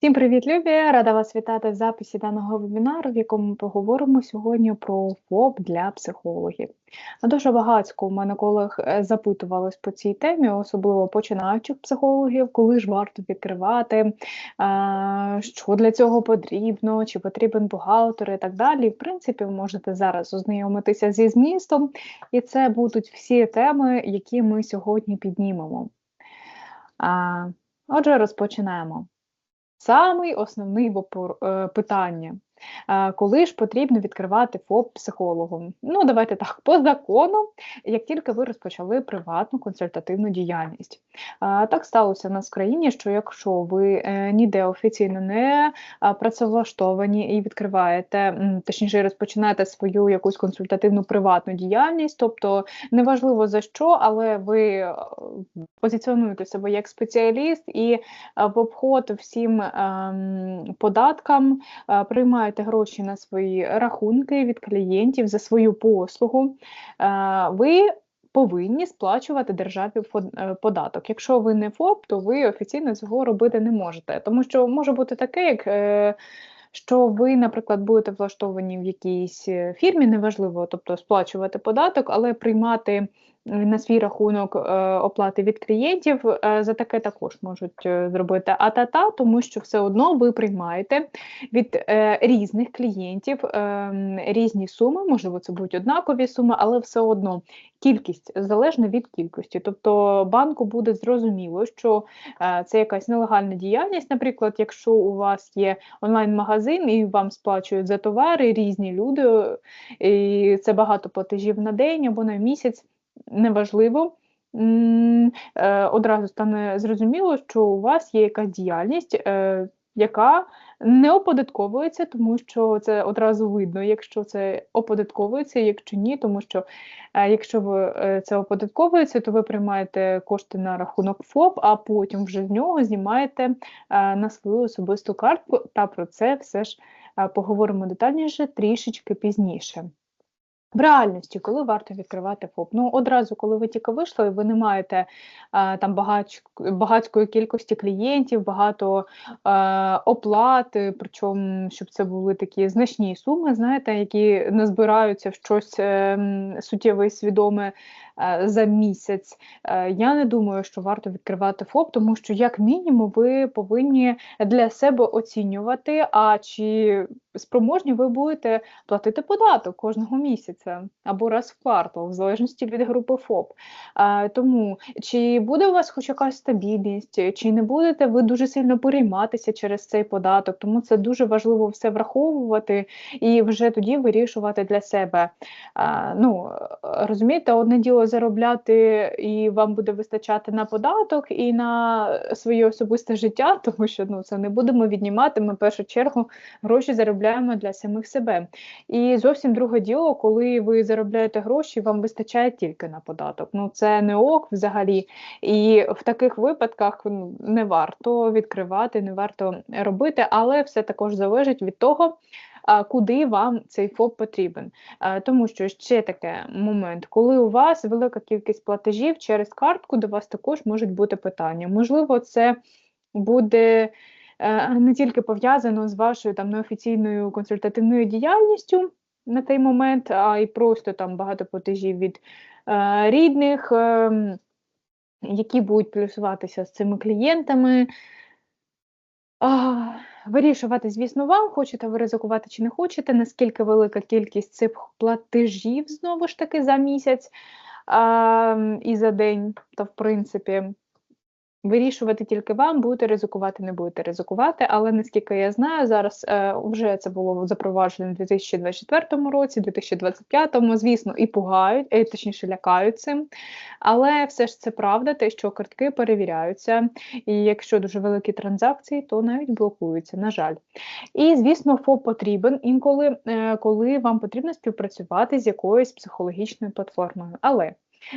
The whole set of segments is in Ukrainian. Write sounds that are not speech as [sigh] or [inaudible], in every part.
Всім привіт, Любі! Рада вас вітати в записі даного вебінару, в якому ми поговоримо сьогодні про ФОП для психологів. Дуже багатько у мене колег е, запитувались по цій темі, особливо починаючих психологів, коли ж варто відкривати, що для цього потрібно, чи потрібен бухгалтер і так далі. В принципі, ви можете зараз ознайомитися зі змістом, і це будуть всі теми, які ми сьогодні піднімемо. Отже, розпочинаємо. Самий основний е, питання. Коли ж потрібно відкривати ФОП психологом? Ну, давайте так, по закону, як тільки ви розпочали приватну консультативну діяльність. Так сталося в нас в країні, що якщо ви е, ніде офіційно не працевлаштовані і відкриваєте, точніше, розпочинаєте свою якусь консультативну приватну діяльність, тобто неважливо за що, але ви е, позиціонуєте себе як спеціаліст і е, в обход всім ем, податкам приймаєте маєте гроші на свої рахунки від клієнтів за свою послугу, е, ви повинні сплачувати державі е, податок. Якщо ви не ФОП, то ви офіційно цього робити не можете. Тому що може бути таке, як. Е, що ви, наприклад, будете влаштовані в якійсь фірмі, неважливо, тобто сплачувати податок, але приймати на свій рахунок е, оплати від клієнтів, е, за таке також можуть е, зробити АТАТА, тому що все одно ви приймаєте від різних клієнтів різні суми, можливо, це будуть однакові суми, але все одно кількість залежна від кількості. Тобто банку буде зрозуміло, що це якась нелегальна діяльність. Наприклад, якщо у вас є онлайн-магазин і вам сплачують за товари різні люди, і це багато платежів на день або на місяць неважливо. Е, одразу стане зрозуміло, що у вас є якась діяльність, е, яка не оподатковується, тому що це одразу видно, якщо це оподатковується, якщо ні, тому що е, якщо ви це оподатковується, то ви приймаєте кошти на рахунок ФОП, а потім вже з нього знімаєте на свою особисту картку. Та про це все ж поговоримо детальніше трішечки пізніше. В реальності, коли варто відкривати ФОП? Ну, одразу, коли ви тільки вийшли, ви не маєте а, там багач, багатської кількості клієнтів, багато е, оплати, причому щоб це були такі значні суми, знаєте, які не збираються в щось е, суттєве і свідоме Е, за місяць. Е, я не думаю, що варто відкривати ФОП, тому що, як мінімум, ви повинні для себе оцінювати, а чи спроможні ви будете платити податок кожного місяця або раз в квартал, в залежності від групи ФОП. Е, тому чи буде у вас хоч якась стабільність, чи не будете ви дуже сильно перейматися через цей податок, тому це дуже важливо все враховувати і вже тоді вирішувати для себе. Ну, Розумієте, одне діло заробляти і вам буде вистачати на податок і на своє особисте життя, [laughs] тому що ну це не будемо віднімати. Ми в першу чергу гроші заробляємо для самих себе. І зовсім друге діло, коли ви заробляєте гроші, вам вистачає тільки на податок. Ну це не ок взагалі. І в таких випадках ну, не варто відкривати, не варто робити, але все також залежить від того куди вам цей ФОП потрібен. Тому що ще таке момент, коли у вас велика кількість платежів через картку, до вас також можуть бути питання. Можливо, це буде. Е, не тільки пов'язано з вашою там неофіційною консультативною діяльністю на той момент, а й просто там багато платежів від е, рідних, е, які будуть плюсуватися з цими клієнтами. Вирішувати, звісно, вам, хочете ви ризикувати чи не хочете, наскільки велика кількість цих платежів знову ж таки за місяць а, і за день, то в принципі. Вирішувати тільки вам, будете ризикувати, не будете ризикувати, але наскільки я знаю, зараз е, вже це було запроваджено у 2024 році, 2025, звісно, і пугають, і, е, точніше лякають цим. Але все ж це правда, те, що картки перевіряються, і якщо дуже великі транзакції, то навіть блокуються, на жаль. І, звісно, ФОП потрібен інколи, е, коли вам потрібно співпрацювати з якоюсь психологічною платформою. Але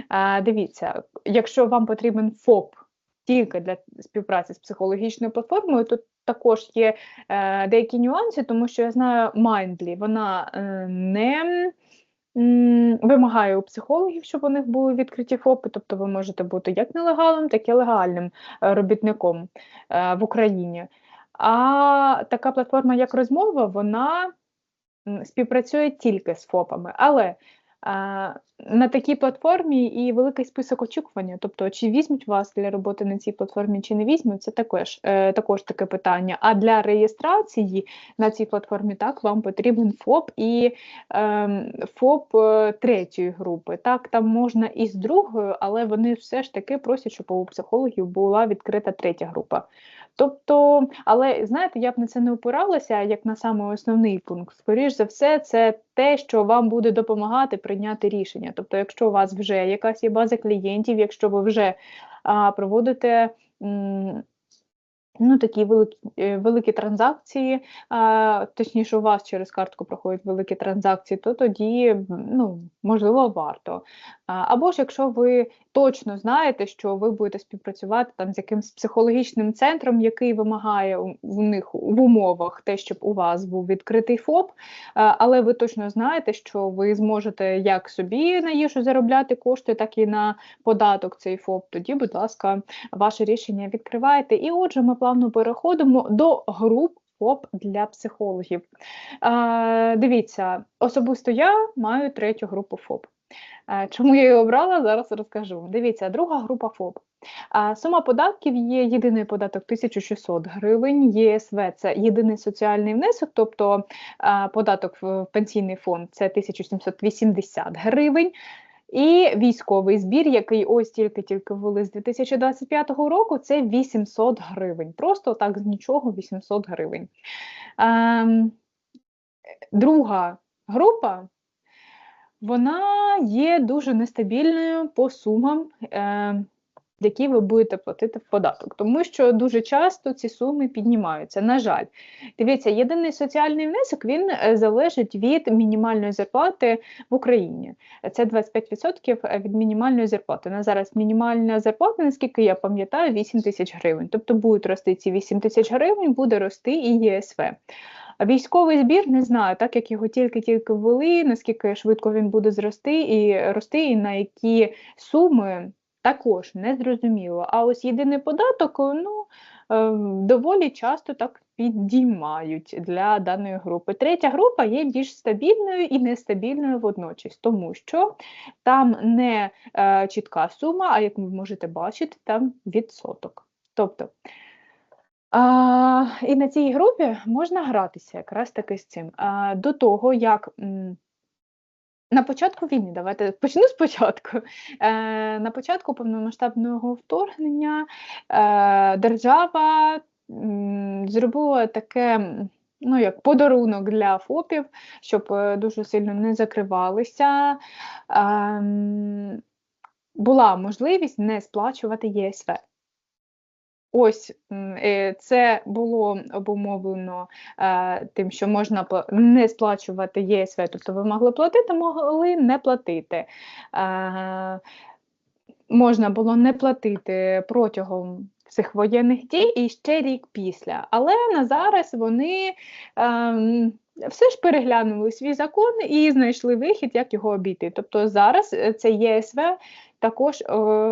е, дивіться, якщо вам потрібен ФОП тільки для співпраці з психологічною платформою, тут також є е, деякі нюанси, тому що я знаю Mindly, вона е, не вимагає у психологів, щоб у них були відкриті ФОПи, тобто ви можете бути як нелегалним, так і легальним е, робітником е, в Україні. А така платформа, як розмова, вона співпрацює тільки з ФОПами. Але а, на такій платформі і великий список очікування. Тобто, чи візьмуть вас для роботи на цій платформі, чи не візьмуть, це також, е, також таке питання. А для реєстрації на цій платформі так вам потрібен ФОП і е, ФОП третьої групи. Так, там можна і з другою, але вони все ж таки просять, щоб у психологів була відкрита третя група. Тобто, але знаєте, я б на це не опиралася як на самий основний пункт. Скоріш за все, це те, що вам буде допомагати прийняти рішення. Тобто, якщо у вас вже якась є база клієнтів, якщо ви вже а, проводите. Ну, такі великі е, великі транзакції, а, точніше, у вас через картку проходять великі транзакції, то тоді ну, можливо варто. Або ж якщо ви точно знаєте, що ви будете співпрацювати там з якимсь психологічним центром, який вимагає у них в умовах те, щоб у вас був відкритий ФОП, але ви точно знаєте, що ви зможете як собі на їжу заробляти кошти, так і на податок цей ФОП. Тоді, будь ласка, ваше рішення відкривайте. І отже, ми плавно переходимо до груп ФОП для психологів. А, Дивіться, особисто я маю третю групу ФОП. Чому я її обрала, зараз розкажу. Дивіться, друга група ФОП. Сума податків є єдиний податок 1600 гривень, ЄСВ це єдиний соціальний внесок, тобто податок в пенсійний фонд це 1780 гривень. І військовий збір, який ось тільки-тільки ввели з 2025 року, це 800 гривень. Просто так з нічого 800 гривень. Ем, Друга група, вона є дуже нестабільною по сумам. Е, які ви будете платити в податок, тому що дуже часто ці суми піднімаються. На жаль, дивіться, єдиний соціальний внесок він е, залежить від мінімальної зарплати в Україні. Це 25% від мінімальної зарплати. На зараз мінімальна зарплата, наскільки я пам'ятаю, 8 тисяч гривень. Тобто будуть рости ці 8 тисяч гривень, буде рости і ЄСВ. Військовий збір не знаю, так як його тільки-тільки ввели, наскільки швидко він буде зрости і рости, і на які суми також не зрозуміло. А ось єдиний податок ну, е, доволі часто так підіймають для даної групи. Третя група є більш стабільною і нестабільною водночас, тому що там не е, чітка сума, а як ви можете бачити, там відсоток. Тобто, а, І на цій групі можна гратися якраз таки з цим. А, До того, як на початку війни, давайте почну спочатку. Е, На початку повномасштабного вторгнення е, держава м, зробила таке. Ну, як подарунок для ФОПів, щоб е, дуже сильно не закривалися, ем, була можливість не сплачувати ЄСВ. Ось е, це було обумовлено е, тим, що можна не сплачувати ЄСВ, тобто ви могли платити, могли не платити. Е, можна було не платити протягом цих воєнних дій і ще рік після. Але на зараз вони ем, все ж переглянули свій закон і знайшли вихід, як його обійти. Тобто зараз це ЄСВ також е,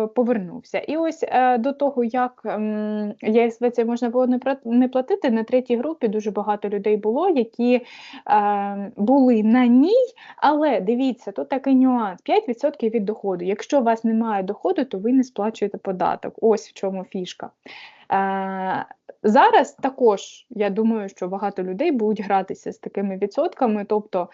повернувся. І ось е, до того, як е, ЄСВ це можна було не, платити, на третій групі дуже багато людей було, які е, були на ній, але дивіться, тут такий нюанс: 5% від доходу. Якщо у вас немає доходу, то ви не сплачуєте податок. Ось в чому фішка. Е, Зараз також я думаю, що багато людей будуть гратися з такими відсотками, тобто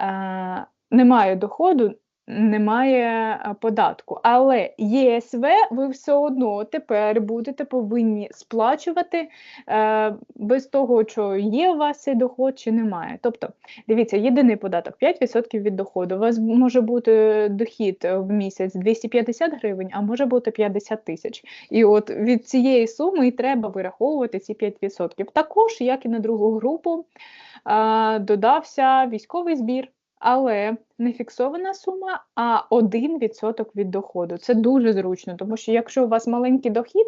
е, немає доходу, немає податку. Але ЄСВ ви все одно тепер будете повинні сплачувати е, без того, що є у вас цей доход чи немає. Тобто, дивіться, єдиний податок 5% від доходу. У вас може бути дохід в місяць 250 гривень, а може бути 50 тисяч. І от від цієї суми і треба вираховувати ці 5%. Також, як і на другу групу, е, додався військовий збір але не фіксована сума, а 1% від доходу. Це дуже зручно, тому що якщо у вас маленький дохід,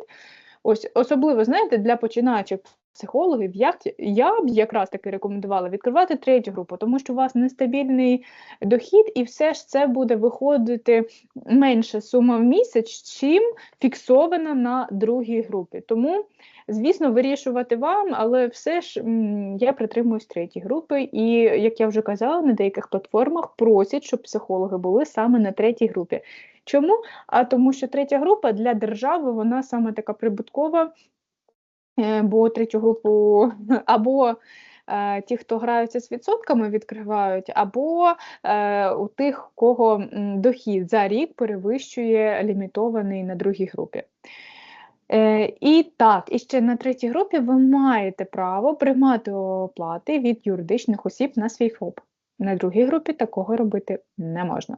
ось особливо знаєте, для починаючих психологів, як я б якраз таки рекомендувала відкривати третю групу, тому що у вас нестабільний дохід, і все ж це буде виходити менше сума в місяць, чим фіксована на другій групі. Тому, звісно, вирішувати вам, але все ж я притримуюсь третьої групи, і як я вже казала, на деяких платформах просять, щоб психологи були саме на третій групі. Чому? А тому, що третя група для держави вона саме така прибуткова. Е, бо третю групу [laughs] або е, ті, хто граються з відсотками, відкривають, або е, у тих, у кого дохід за рік перевищує лімітований на другій групі. Е, і так, і ще на третій групі ви маєте право приймати оплати від юридичних осіб на свій ФОП. На другій групі такого робити не можна.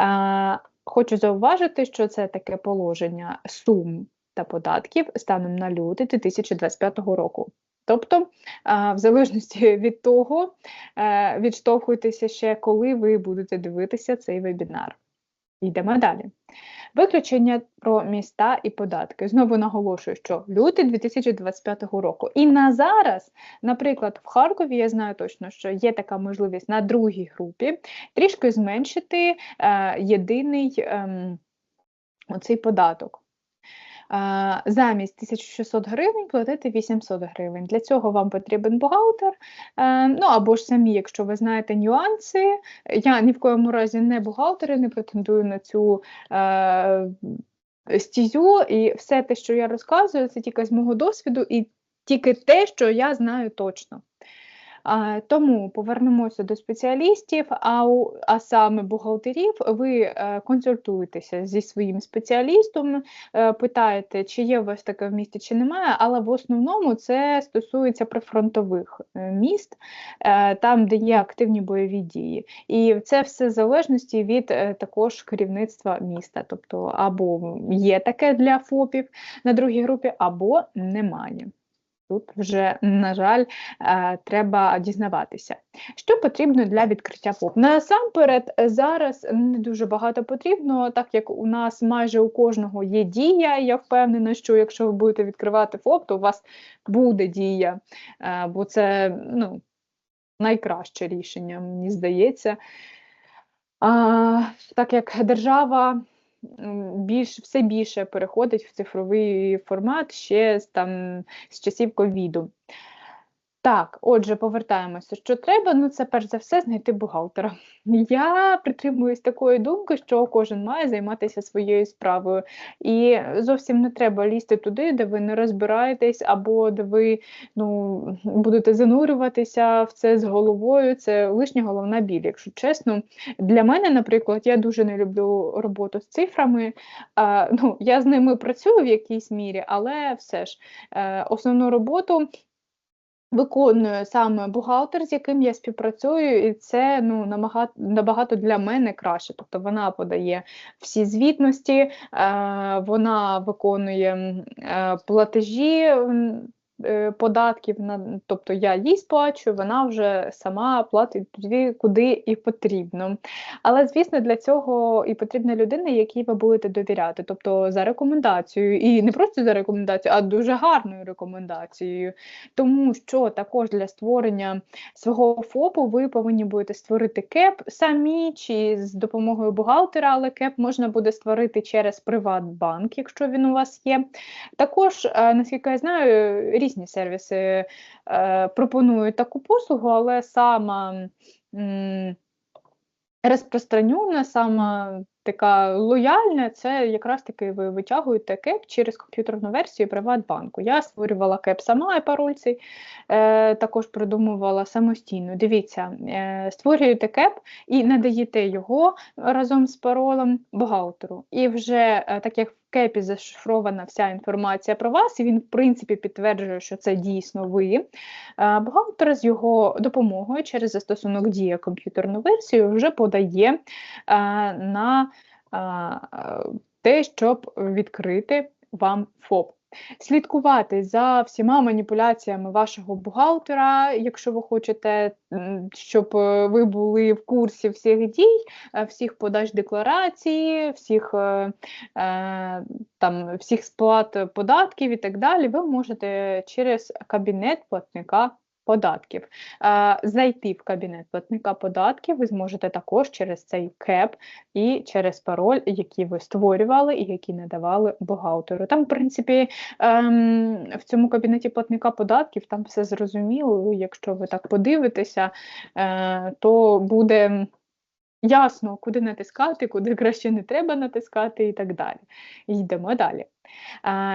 Е, хочу зауважити, що це таке положення сум та податків станом на лютий 2025 року. Тобто, в залежності [laughs] від того, е, відштовхуйтеся ще, коли ви будете дивитися цей вебінар. Йдемо далі. Виключення про міста і податки. Знову наголошую, що лютий 2025 року. І на зараз, наприклад, в Харкові я знаю точно, що є така можливість на другій групі трішки зменшити е, єдиний е, оцей податок замість 1600 гривень платити 800 гривень. Для цього вам потрібен бухгалтер. Е, ну або ж самі, якщо ви знаєте нюанси. Я ні в коєму разі не бухгалтер, не претендую на цю. Е, стізю і все те, що я розказую, це тільки з мого досвіду, і тільки те, що я знаю точно. Тому повернемося до спеціалістів, а у, а саме бухгалтерів, ви е, консультуєтеся зі своїм спеціалістом, е, питаєте, чи є у вас таке в місті, чи немає, але в основному це стосується прифронтових е, міст, там, де є активні бойові дії. І це все в залежності від також керівництва міста. Тобто або є таке для ФОПів на другій групі, або немає. Тут вже, на жаль, е, треба дізнаватися. Що потрібно для відкриття ФОП? Насамперед, зараз не дуже багато потрібно, так як у нас майже у кожного є дія. Я впевнена, що якщо ви будете відкривати ФОП, то у вас буде дія, е, бо це ну, найкраще рішення, мені здається. А, Так як держава більш все більше переходить в цифровий формат ще з там з часів ковіду. Так, отже, повертаємося. Що треба? Ну, це перш за все знайти бухгалтера. [laughs] Я притримуюсь такої думки, що кожен має займатися своєю справою. І зовсім не треба лізти туди, де ви не розбираєтесь, або де ви ну, будете занурюватися в це з головою. Це лишня головна біль. Якщо чесно, для мене, наприклад, я дуже не люблю роботу з цифрами. А, ну, Я з ними працюю в якійсь мірі, але все ж е, основну роботу. Виконує саме бухгалтер, з яким я співпрацюю, і це ну набагато набагато для мене краще. Тобто вона подає всі звітності, е, вона виконує е, платежі податків, на, тобто я їй сплачую, вона вже сама платить туди, куди і потрібно. Але, звісно, для цього і потрібна людина, якій ви будете довіряти. Тобто за рекомендацією, і не просто за рекомендацією, а дуже гарною рекомендацією. Тому що також для створення свого ФОПу ви повинні будете створити КЕП самі чи з допомогою бухгалтера, але КЕП можна буде створити через Приватбанк, якщо він у вас є. Також, е, наскільки я знаю, різні сервіси е, пропонують таку послугу, але сама розпространена, сама така лояльна, це якраз таки ви витягуєте кеп через комп'ютерну версію Приватбанку. Я створювала кеп сама і парольці, е, також придумувала самостійно. Дивіться, е, створюєте кеп і надаєте його разом з паролем бухгалтеру. І вже е, так як кепі зашифрована вся інформація про вас, і він, в принципі, підтверджує, що це дійсно ви. Е, бухгалтер з його допомогою через застосунок Дія комп'ютерну версію вже подає е, на те, щоб відкрити вам ФОП. Слідкувати за всіма маніпуляціями вашого бухгалтера, якщо ви хочете, щоб е, ви були в курсі всіх дій, е, всіх подач декларації, всіх там, всіх сплат податків і так далі, ви можете через кабінет платника податків. Зайти в кабінет платника податків ви зможете також через цей КЕП і через пароль, який ви створювали і які надавали бухгалтеру. Там, в принципі, ем, в цьому кабінеті платника податків там все зрозуміло. Якщо ви так подивитеся, е, то буде. Ясно, куди натискати, куди краще не треба натискати і так далі. Йдемо далі.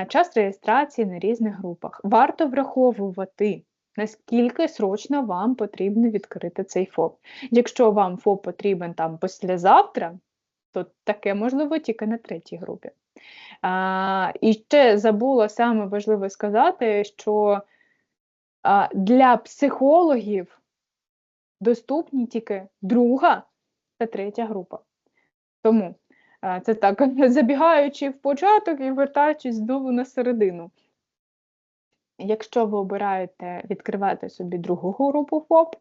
Час реєстрації на різних групах. Варто враховувати наскільки срочно вам потрібно відкрити цей ФОП. Якщо вам ФОП потрібен там післязавтра, то таке можливо тільки на третій групі. А, І ще забула саме важливо сказати, що а, для психологів доступні тільки друга та третя група. Тому це так, [laughs] забігаючи в початок і вертаючись знову на середину. Якщо ви обираєте відкривати собі другу групу ФОП,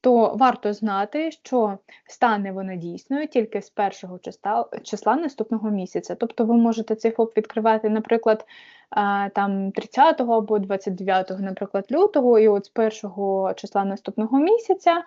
то варто знати, що стане вона дійсною тільки з першого числа, числа наступного місяця. Тобто ви можете цей ФОП відкривати, наприклад, там 30 або 29, наприклад, лютого, і от з першого числа наступного місяця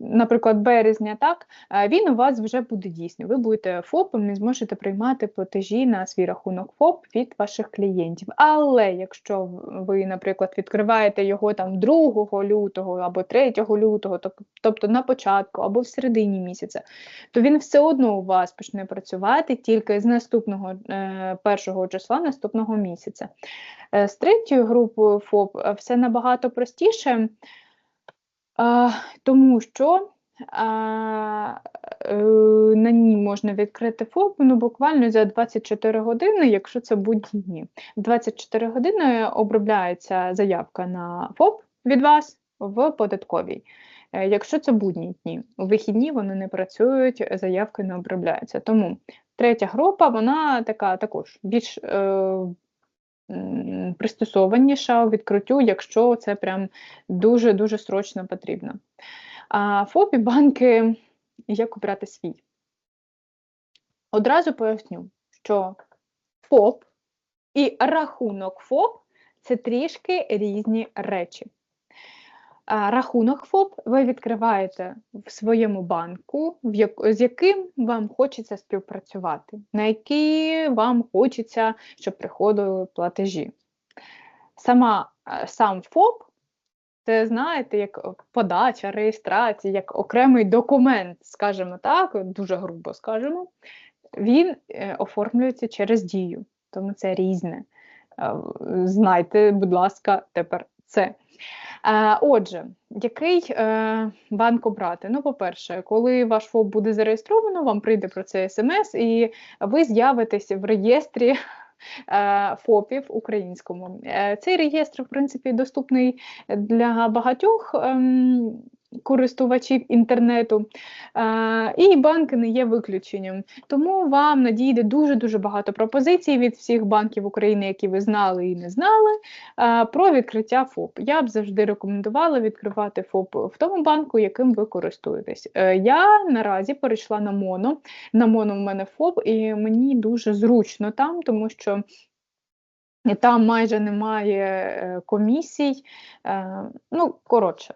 наприклад, березня, так, е, він у вас вже буде дійсний. Ви будете ФОПом і зможете приймати платежі на свій рахунок ФОП від ваших клієнтів. Але якщо ви, наприклад, відкриваєте його там 2 лютого або 3 лютого, тобто на початку або в середині місяця, то він все одно у вас почне працювати тільки з наступного е, першого числа наступного місяця. Е, з третьою групою ФОП все набагато простіше. Тому що а, е, на ній можна відкрити ФОП ну, буквально за 24 години, якщо це будні дні. 24 години обробляється заявка на ФОП від вас в податковій. Е, якщо це будні дні, у вихідні вони не працюють, заявки не обробляються. Тому третя група, вона така також більш е, пристосованіша у відкриттю, якщо це прям дуже-дуже срочно потрібно. А ФОПі банки, як обрати свій? Одразу поясню, що ФОП і рахунок ФОП це трішки різні речі. Рахунок ФОП ви відкриваєте в своєму банку, з яким вам хочеться співпрацювати, на який вам хочеться, щоб приходили платежі. Сама, Сам ФОП, це, знаєте, як подача, реєстрація, як окремий документ, скажімо так, дуже грубо скажемо, він е, оформлюється через дію, тому це різне. Знайте, будь ласка, тепер це. Е, отже, який е, банк обрати? Ну, по-перше, коли ваш ФОП буде зареєстровано, вам прийде про це смс, і ви з'явитеся в реєстрі. Е, ФОПів українському. Цей реєстр, в принципі, доступний для багатьох ем, користувачів інтернету, і банки не є виключенням. Тому вам надійде дуже-дуже багато пропозицій від всіх банків України, які ви знали і не знали, про відкриття ФОП. Я б завжди рекомендувала відкривати ФОП в тому банку, яким ви користуєтесь. Е, я наразі перейшла на моно. На моно в мене ФОП, і мені дуже зручно там, тому що. Там майже немає е, комісій. Е, ну, коротше,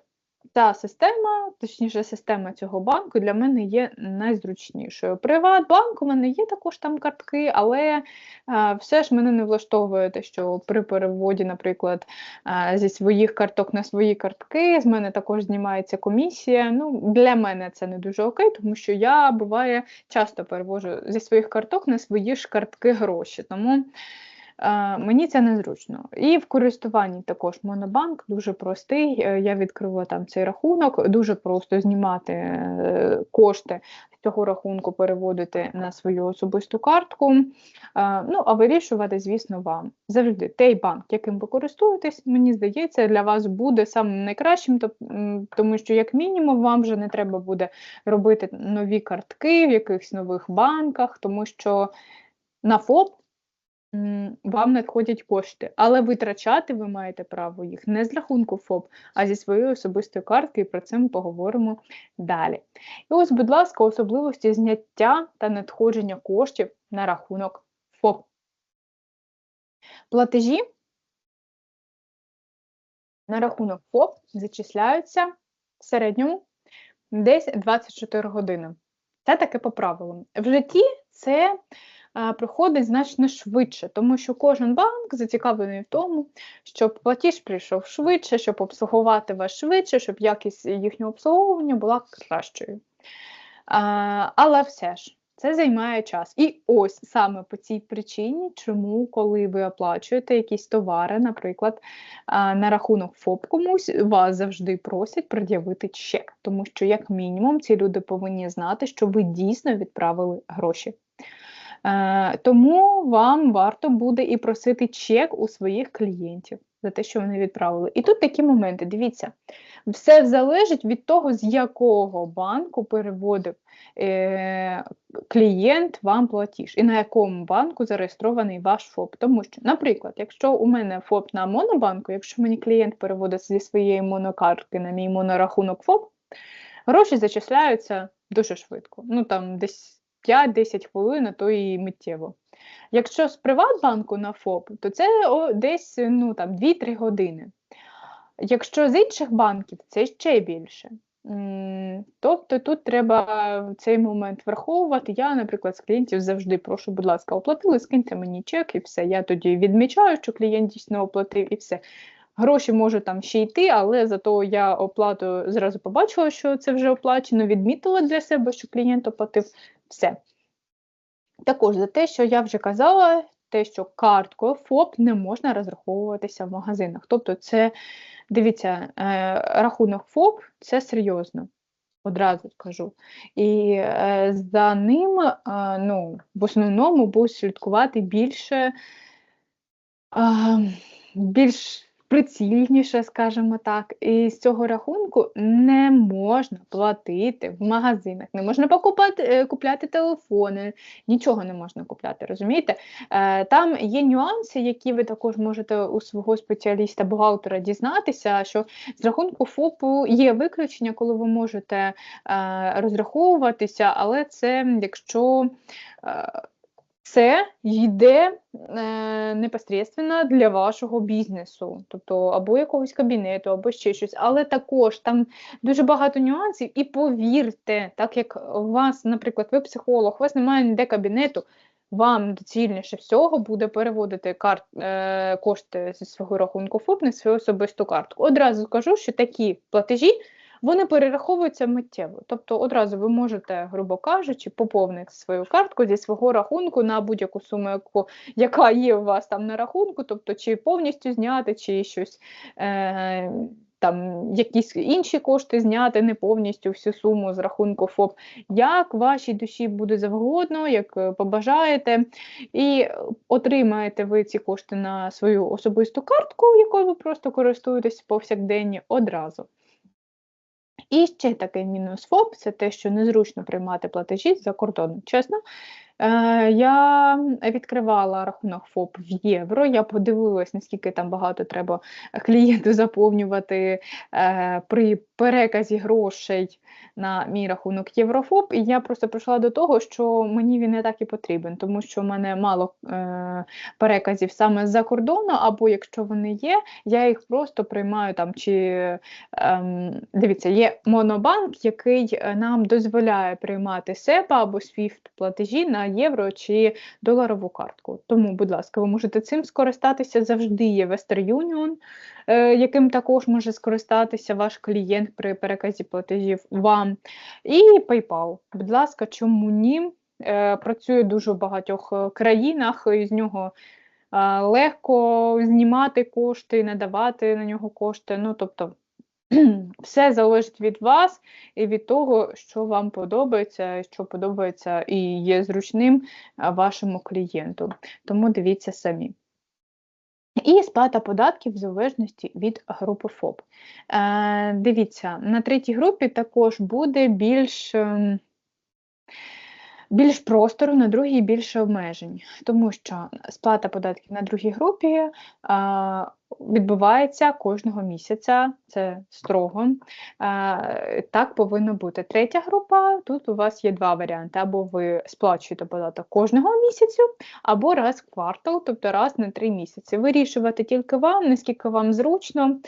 Ця система, точніше, система цього банку для мене є найзручнішою. Приватбанк у мене є також там картки, але а, все ж мене не влаштовує те, що при переводі, наприклад, а, зі своїх карток на свої картки, з мене також знімається комісія. Ну, Для мене це не дуже окей, тому що я буває часто перевожу зі своїх карток на свої ж картки гроші. Тому Мені це незручно. І в користуванні також Монобанк дуже простий. Е, я відкрила там цей рахунок, дуже просто знімати е, кошти з цього рахунку, переводити на свою особисту картку. Ну, а вирішувати, звісно, вам. Завжди той банк, яким ви користуєтесь, мені здається, для вас буде самим найкращим, тому що, як мінімум, вам вже не треба буде робити нові картки в якихось нових банках, тому що на ФОП вам надходять кошти, але витрачати ви маєте право їх не з рахунку ФОП, а зі своєї особистої картки, і про це ми поговоримо далі. І ось, будь ласка, особливості зняття та надходження коштів на рахунок ФОП. Платежі на рахунок ФОП зачисляються в середньому десь 24 години. Це таке по правилам. В житті це проходить значно швидше, тому що кожен банк зацікавлений в тому, щоб платіж прийшов швидше, щоб обслугувати вас швидше, щоб якість їхнього обслуговування була кращою. Але все ж. Це займає час. І ось саме по цій причині, чому, коли ви оплачуєте якісь товари, наприклад, на рахунок ФОП комусь, вас завжди просять пред'явити чек, тому що, як мінімум, ці люди повинні знати, що ви дійсно відправили гроші. Е, тому вам варто буде і просити чек у своїх клієнтів за те, що вони відправили. І тут такі моменти, дивіться, все залежить від того, з якого банку переводив е, клієнт вам платіж, і на якому банку зареєстрований ваш ФОП. Тому що, наприклад, якщо у мене ФОП на монобанку, якщо мені клієнт переводить зі своєї монокартки на мій монорахунок ФОП, гроші зачисляються дуже швидко. Ну там десь 5-10 хвилин, а то і миттєво. Якщо з Приватбанку на ФОП, то це о, десь ну, там, 2-3 години. Якщо з інших банків, це ще більше. Тобто тут треба цей момент враховувати. Я, наприклад, з клієнтів завжди прошу, будь ласка, оплатили, скиньте мені чек і все. Я тоді відмічаю, що клієнт дійсно оплатив і все. Гроші можуть там ще йти, але зато я оплату зразу побачила, що це вже оплачено, відмітила для себе, що клієнт оплатив все. Також за те, що я вже казала, те, що карткою ФОП не можна розраховуватися в магазинах. Тобто, це, дивіться, е, рахунок ФОП це серйозно. Одразу скажу. І е, за ним е, ну, в основному будуть слідкувати більше, більш прицільніше, скажімо так. І з цього рахунку не можна платити в магазинах, не можна покупати, е, купляти телефони, нічого не можна купляти, розумієте? Е, там є нюанси, які ви також можете у свого спеціаліста-бухгалтера дізнатися, що з рахунку ФОПу є виключення, коли ви можете е, розраховуватися, але це якщо це йде е, непосредственно для вашого бізнесу, тобто або якогось кабінету, або ще щось. Але також там дуже багато нюансів, і повірте, так як у вас, наприклад, ви психолог, у вас немає ніде кабінету, вам доцільніше всього буде переводити карт, е, кошти зі свого рахунку ФОП на свою особисту картку. Одразу скажу, що такі платежі вони перераховуються миттєво. Тобто одразу ви можете, грубо кажучи, поповнити свою картку зі свого рахунку на будь-яку суму, яку, яка є у вас там на рахунку, тобто чи повністю зняти, чи щось. Е, там якісь інші кошти зняти, не повністю всю суму з рахунку ФОП, як вашій душі буде завгодно, як е, побажаєте, і отримаєте ви ці кошти на свою особисту картку, якою ви просто користуєтесь повсякденні одразу. І ще такий мінус ФОП це те, що незручно приймати платежі за кордоном. Чесно, Е, я відкривала рахунок ФОП в євро. Я подивилась, наскільки там багато треба клієнту заповнювати е, при переказі грошей на мій рахунок Єврофоп. І я просто прийшла до того, що мені він не так і потрібен, тому що в мене мало е, переказів саме з-за кордону, або якщо вони є, я їх просто приймаю там. чи е, Дивіться, є монобанк, який нам дозволяє приймати SEPA або SWIFT платежі на євро чи доларову картку. Тому, будь ласка, ви можете цим скористатися. Завжди є Western Union, е, яким також може скористатися ваш клієнт при переказі платежів вам. І PayPal. Будь ласка, чому ні? Е, працює дуже в багатьох е, країнах, і з нього легко знімати кошти, надавати на нього кошти. Ну, тобто, [clears throat] все залежить від вас і від того, що вам подобається, що подобається і є зручним вашому клієнту. Тому дивіться самі. І сплата податків в залежності від групи ФОП. Е, Дивіться, на третій групі також буде більш. Ем, більш простору, на другій більше обмежень, тому що сплата податків на другій групі а, відбувається кожного місяця, це строго. Так повинно бути. Третя група, тут у вас є два варіанти: або ви сплачуєте податок кожного місяцю, або раз в квартал, тобто раз на три місяці. Вирішувати тільки вам, наскільки вам зручно,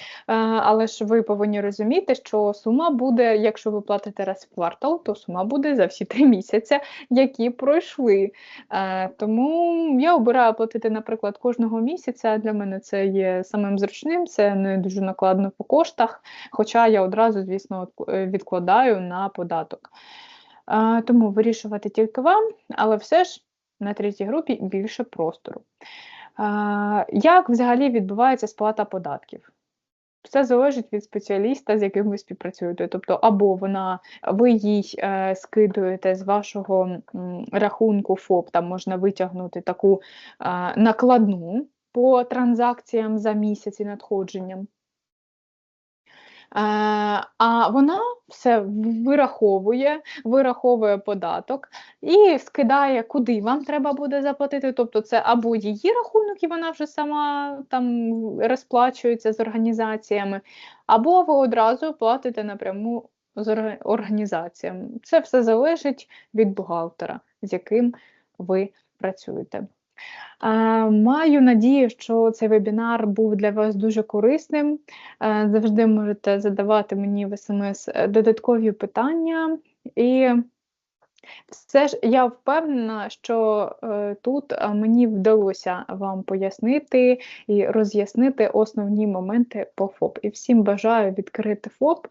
але ж ви повинні розуміти, що сума буде, якщо ви платите раз в квартал, то сума буде за всі три місяці, які пройшли. Тому я обираю платити, наприклад, кожного місяця. Для мене це є самим зручним, це не дуже накладно по коштах, хоча я одразу, звісно, е, відкладаю на податок. Тому вирішувати тільки вам, але все ж на третій групі більше простору. Як взагалі відбувається сплата податків? Все залежить від спеціаліста, з яким ви співпрацюєте. Тобто, або вона ви їй е, скидуєте з вашого м, рахунку ФОП, там можна витягнути таку е, накладну по транзакціям за місяць і надходженням. Е, а вона все вираховує, вираховує податок і скидає, куди вам треба буде заплатити. Тобто, це або її рахунок, і вона вже сама там розплачується з організаціями, або ви одразу платите напряму з організаціями. Це все залежить від бухгалтера, з яким ви працюєте. Маю надію, що цей вебінар був для вас дуже корисним. Завжди можете задавати мені в СМС е, додаткові питання. І все ж я впевнена, що е, тут мені вдалося вам пояснити і роз'яснити основні моменти по ФОП. І всім бажаю відкрити ФОП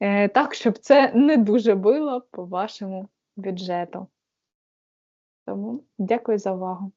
е, так, щоб це не дуже було по вашому бюджету. Тому дякую за увагу.